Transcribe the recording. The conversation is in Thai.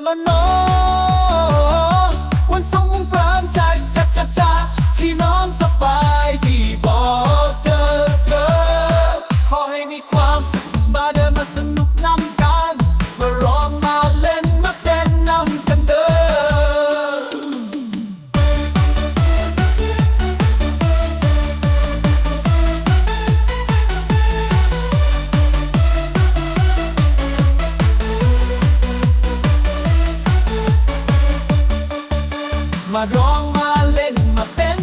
ดละโนวันสงกรานต์จัดจัดจัดจ้าพี่น้องสบายดีบอกเธอเธอขอให้มีความสุขมาเดินมาสนุกน้ำ มาร้องมาเล่นมาเต้น